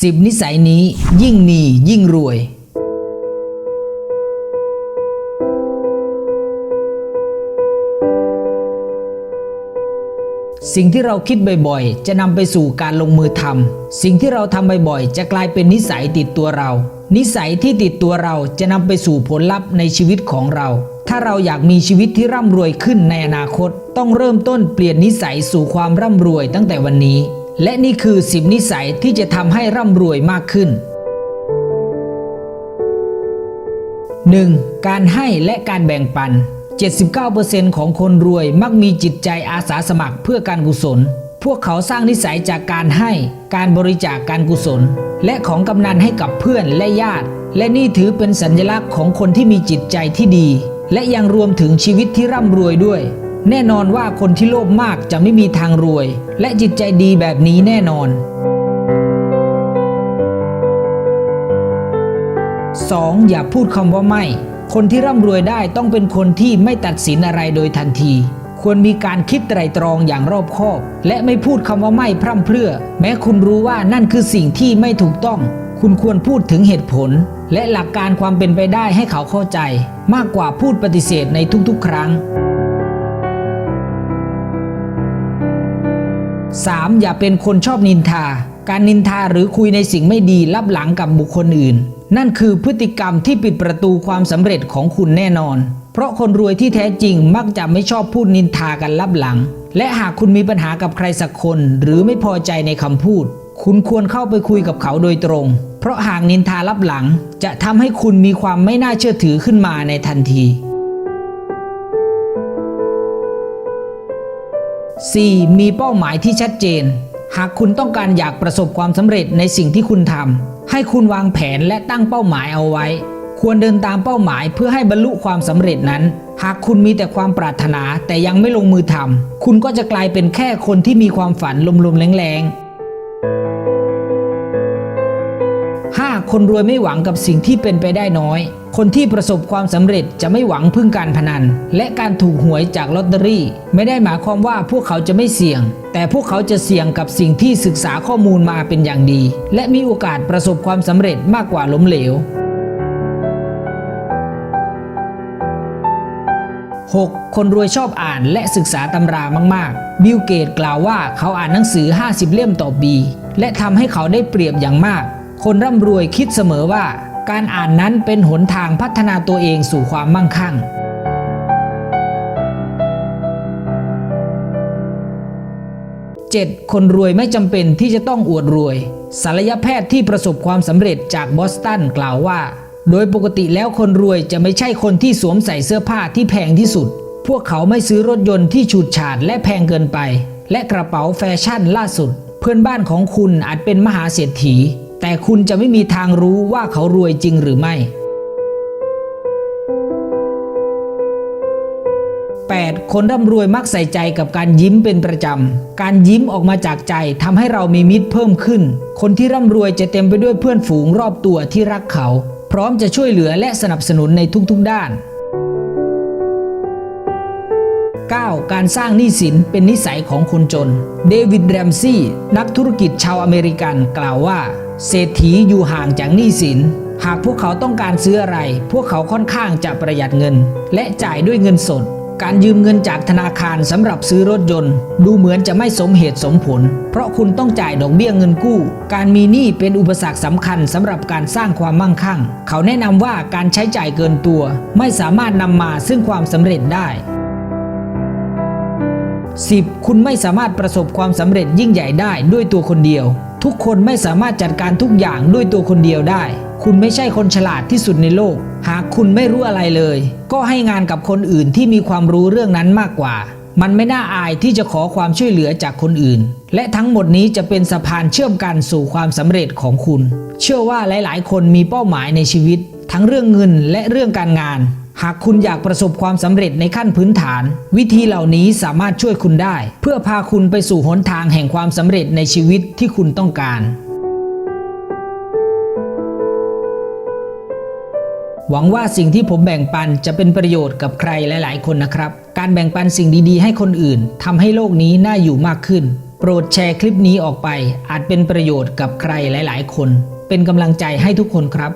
สิบนิสัยนี้ยิ่งมียิ่งรวย สิ่งที่เราคิดบ่อยๆ จะนำไปสู่การลงมือทำสิ่งที่เราทำบ่อยๆ จะกลายเป็นนิสัยติดตัวเรา นิสัยที่ติดตัวเราจะนำไปสู่ผลลัพธ์ในชีวิตของเรา ถ้าเราอยากมีชีวิตที่ร่ำรวยขึ้นในอนาคต ต้องเริ่มต้นเปลี่ยนนิสัยสู่ความร่ำรวยตั้งแต่วันนี้ และนี่คือสิบนิสัยที่จะทำให้ร่ำรวยมากขึ้น 1. การให้และการแบ่งปัน 79%ของคนรวยมักมีจิตใจอาสาสมัครเพื่อการกุศล พวกเขาสร้างนิสัยจากการให้ การบริจาคการกุศล และของกำนันให้กับเพื่อนและญาติ และนี่ถือเป็นสัญลักษณ์ของคนที่มีจิตใจที่ดี และยังรวมถึงชีวิตที่ร่ำรวยด้วย แน่นอนว่าคนที่โลภมากจะไม่มีทางรวย และจิตใจดีแบบนี้แน่นอน 2. อย่าพูดคำว่าไม่ คนที่ร่ำรวยได้ต้องเป็นคนที่ไม่ตัดสินอะไรโดยทันที ควรมีการคิดไตรตรองอย่างรอบคอบ และไม่พูดคำว่าไม่พร่ำเพรื่อ แม้คุณรู้ว่านั่นคือสิ่งที่ไม่ถูกต้อง คุณควรพูดถึงเหตุผล และหลักการความเป็นไปได้ให้เขาเข้าใจ มากกว่าพูดปฏิเสธในทุกๆ ครั้ง 3. อย่าเป็นคนชอบนินทา การนินทาหรือคุยในสิ่งไม่ดีลับหลังกับบุคคลอื่น นั่นคือพฤติกรรมที่ปิดประตูความสำเร็จของคุณแน่นอน เพราะคนรวยที่แท้จริงมักจะไม่ชอบพูดนินทากันลับหลัง และหากคุณมีปัญหากับใครสักคน หรือไม่พอใจในคำพูด คุณควรเข้าไปคุยกับเขาโดยตรง เพราะหากนินทาลับหลัง จะทำให้คุณมีความไม่น่าเชื่อถือขึ้นมาในทันที 4. มีเป้าหมายที่ชัดเจน หากคุณต้องการอยากประสบความสำเร็จในสิ่งที่คุณทำให้คุณวางแผนและตั้งเป้าหมายเอาไว้ ควรเดินตามเป้าหมายเพื่อให้บรรลุความสำเร็จนั้น หากคุณมีแต่ความปรารถนาแต่ยังไม่ลงมือทำคุณก็จะกลายเป็นแค่คนที่มีความฝันลมๆแรงๆ 5. คนรวยไม่หวังกับสิ่งที่เป็นไปได้น้อย คนที่ประสบความสำเร็จจะไม่หวังพึ่งการพนัน และการถูกหวยจากลอตเตอรี่ ไม่ได้หมายความว่าพวกเขาจะไม่เสี่ยง แต่พวกเขาจะเสี่ยงกับสิ่งที่ศึกษาข้อมูลมาเป็นอย่างดี และมีโอกาสประสบความสำเร็จมากกว่าล้มเหลว 6. คนรวยชอบอ่านและศึกษาตำรามาก ๆ บิลเกตกล่าวว่าเขาอ่านหนังสือ 50 เล่มต่อปี และทำให้เขาได้เปรียบอย่างมาก คนร่ำรวยคิดเสมอว่า การอ่านนั้นเป็นหนทางพัฒนาตัวเองสู่ความมั่งคั่ง 7. คนรวยไม่จำเป็นที่จะต้องอวดรวยศัลยแพทย์ที่ประสบความสำเร็จจากบอสตันกล่าวว่า โดยปกติแล้วคนรวยจะไม่ใช่คนที่สวมใส่เสื้อผ้าที่แพงที่สุด พวกเขาไม่ซื้อรถยนต์ที่ฉูดฉาดและแพงเกินไป และกระเป๋าแฟชั่นล่าสุด เพื่อนบ้านของคุณอาจเป็นมหาเศรษฐี แต่คุณจะไม่มีทางรู้ว่าเขารวยจริงหรือไม่ 8. คนร่ำรวยมักใส่ใจกับการยิ้มเป็นประจำ การยิ้มออกมาจากใจทำให้เรามีมิตรเพิ่มขึ้น คนที่ร่ำรวยจะเต็มไปด้วยเพื่อนฝูงรอบตัวที่รักเขา พร้อมจะช่วยเหลือและสนับสนุนในทุกๆด้าน 9. การสร้างหนี้สินเป็นนิสัยของคนจน เดวิดแรมซี่ นักธุรกิจชาวอเมริกันกล่าวว่า เศรษฐีอยู่ห่างจากหนี้สิน หากพวกเขาต้องการซื้ออะไร พวกเขาค่อนข้างจะประหยัดเงิน และจ่ายด้วยเงินสด การยืมเงินจากธนาคารสำหรับซื้อรถยนต์ ดูเหมือนจะไม่สมเหตุสมผล เพราะคุณต้องจ่ายดอกเบี้ยเงินกู้ การมีหนี้เป็นอุปสรรคสำคัญสำหรับการสร้างความมั่งคั่ง เขาแนะนำว่าการใช้จ่ายเกินตัว ไม่สามารถนำมาซึ่งความสำเร็จได้ 10. คุณไม่สามารถประสบความสำเร็จยิ่งใหญ่ได้ด้วยตัวคนเดียว ทุกคนไม่สามารถจัดการทุกอย่างด้วยตัวคนเดียวได้ คุณไม่ใช่คนฉลาดที่สุดในโลก หากคุณไม่รู้อะไรเลย ก็ให้งานกับคนอื่นที่มีความรู้เรื่องนั้นมากกว่า มันไม่น่าอายที่จะขอความช่วยเหลือจากคนอื่น และทั้งหมดนี้จะเป็นสะพานเชื่อมกันสู่ความสำเร็จของคุณ เชื่อว่าหลาย ๆ คนมีเป้าหมายในชีวิต ทั้งเรื่องเงินและเรื่องการงาน หากคุณอยากประสบความสำเร็จในขั้นพื้นฐาน วิธีเหล่านี้สามารถช่วยคุณได้ เพื่อพาคุณไปสู่หนทางแห่งความสำเร็จในชีวิตที่คุณต้องการ หวังว่าสิ่งที่ผมแบ่งปันจะเป็นประโยชน์กับใครหลาย ๆ คนนะครับ การแบ่งปันสิ่งดีๆ ให้คนอื่นทำให้โลกนี้น่าอยู่มากขึ้น โปรดแชร์คลิปนี้ออกไป อาจเป็นประโยชน์กับใครหลาย ๆ คน เป็นกำลังใจให้ทุกคนครับ